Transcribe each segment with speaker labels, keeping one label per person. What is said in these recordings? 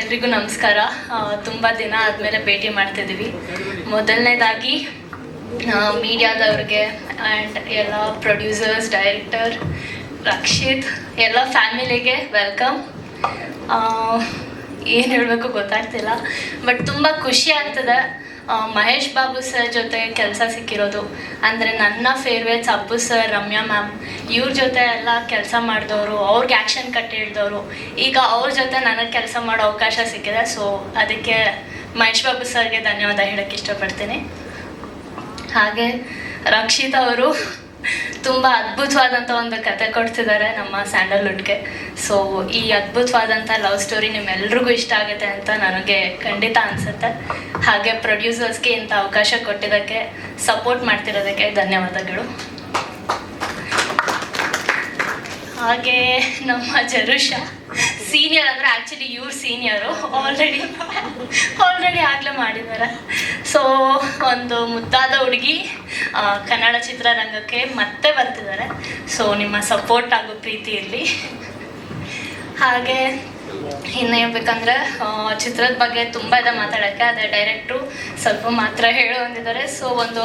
Speaker 1: ಎಲ್ರಿಗೂ ನಮಸ್ಕಾರ. ತುಂಬ ದಿನ ಆದಮೇಲೆ ಭೇಟಿ ಮಾಡ್ತಿದ್ದೀವಿ ಮೊದಲನೇದಾಗಿ ಮೀಡಿಯಾದವ್ರಿಗೆ ಆ್ಯಂಡ್ ಎಲ್ಲ ಪ್ರೊಡ್ಯೂಸರ್ಸ್ ಡೈರೆಕ್ಟರ್ ರಕ್ಷಿತ್, ಎಲ್ಲ ಫ್ಯಾಮಿಲಿಗೆ ವೆಲ್ಕಮ್ ಏನು ಹೇಳಬೇಕು ಗೊತ್ತಾಗ್ತಿಲ್ಲ. ಬಟ್ ತುಂಬ ಖುಷಿ ಆಗ್ತದೆ. ಮಹೇಶ್ ಬಾಬು ಸರ್ ಜೊತೆ ಕೆಲಸ ಸಿಕ್ಕಿರೋದು. ಅಂದರೆ ನನ್ನ favourites Appu sir Ramya ma'am ಇವ್ರ ಜೊತೆ ಎಲ್ಲ ಕೆಲಸ ಮಾಡಿದವರು, ಅವ್ರಿಗೆ ಆ್ಯಕ್ಷನ್ ಕಟ್ಟಿ ಹೇಳಿದವರು. ಈಗ ಅವ್ರ ಜೊತೆ ನನಗೆ ಕೆಲಸ ಮಾಡೋ ಅವಕಾಶ ಸಿಕ್ಕಿದೆ. ಸೊ ಅದಕ್ಕೆ ಮಹೇಶ್ ಬಾಬು ಸರ್ಗೆ ಧನ್ಯವಾದ ಹೇಳೋಕ್ಕೆ ಇಷ್ಟಪಡ್ತೀನಿ. ಹಾಗೆ ರಕ್ಷಿತ್ ಅವರು ತುಂಬ ಅದ್ಭುತವಾದಂಥ ಒಂದು ಕತೆ ಕೊಡ್ತಿದ್ದಾರೆ ನಮ್ಮ ಸ್ಯಾಂಡಲ್ವುಡ್ಗೆ ಸೊ ಈ ಅದ್ಭುತವಾದಂತ ಲವ್ ಸ್ಟೋರಿ ನಿಮ್ಮೆಲ್ರಿಗೂ ಇಷ್ಟ ಆಗುತ್ತೆ ಅಂತ ನನಗೆ ಖಂಡಿತ ಅನಿಸುತ್ತೆ. ಹಾಗೆ ಪ್ರೊಡ್ಯೂಸರ್ಸ್ಗೆ ಇಂಥ ಅವಕಾಶ ಕೊಟ್ಟಿದ್ದಕ್ಕೆ ಸಪೋರ್ಟ್ ಮಾಡ್ತಿರೋದಕ್ಕೆ ಧನ್ಯವಾದಗಳು. ಹಾಗೆ ನಮ್ಮ ಜರುಷ. ಸೀನಿಯರ್ ಅಂದ್ರೆ ಆಕ್ಚುಲಿ ಇವ್ರು ಸೀನಿಯರು ಆಲ್ರೆಡಿ ಆಲ್ರೆಡಿ ಆಗಲೇ ಮಾಡಿದ್ದಾರೆ. ಸೊ ಒಂದು ಮುದ್ದಾದ ಹುಡುಗಿ ಕನ್ನಡ ಚಿತ್ರರಂಗಕ್ಕೆ ಮತ್ತೆ ಬರ್ತಿದ್ದಾರೆ. ಸೊ ನಿಮ್ಮ ಸಪೋರ್ಟ್ ಹಾಗೂ ಪ್ರೀತಿ ಇರಲಿ ಹಾಗೆ, ಇನ್ನು ಹೇಳ್ಬೇಕಂದ್ರೆ ಚಿತ್ರದ ಬಗ್ಗೆ ತುಂಬ ಇದೆ ಮಾತಾಡೋಕ್ಕೆ. ಅದೇ ಡೈರೆಕ್ಟ್ರು ಸ್ವಲ್ಪ ಮಾತ್ರ ಹೇಳು ಅಂದಿದ್ದಾರೆ. ಸೊ ಒಂದು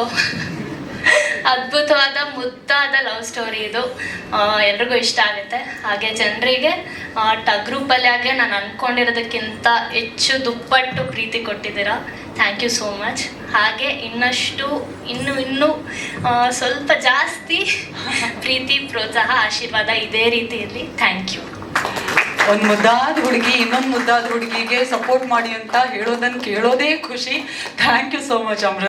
Speaker 1: ಅದ್ಭುತವಾದ ಮುದ್ದಾದ ಲವ್ ಸ್ಟೋರಿ ಇದು. ಎಲ್ರಿಗೂ ಇಷ್ಟ ಆಗುತ್ತೆ. ಹಾಗೆ ಜನರಿಗೆ ಟಗ್ರೂಪಲ್ಲಿ ಪಲ್ಯಾಗೆ ನಾನು ಅನ್ಕೊಂಡಿರೋದಕ್ಕಿಂತ ಹೆಚ್ಚು ದುಪ್ಪಟ್ಟು ಪ್ರೀತಿ ಕೊಟ್ಟಿದ್ದೀರಾ. ಥ್ಯಾಂಕ್ ಯು ಸೋ ಮಚ್ ಹಾಗೆ ಇನ್ನಷ್ಟು ಇನ್ನು ಇನ್ನೂ ಸ್ವಲ್ಪ ಜಾಸ್ತಿ ಪ್ರೀತಿ ಪ್ರೋತ್ಸಾಹ ಆಶೀರ್ವಾದ ಇದೇ ರೀತಿ ಇರಲಿ ಥ್ಯಾಂಕ್ ಯು
Speaker 2: ಒಂದು ಮುದ್ದಾದ ಹುಡುಗಿ ಇನ್ನೊಂದು ಮುದ್ದಾದ ಹುಡುಗಿಗೆ ಸಪೋರ್ಟ್ ಮಾಡಿ ಅಂತ ಹೇಳೋದನ್ನು ಕೇಳೋದೇ ಖುಷಿ. Thank you so much Amrita.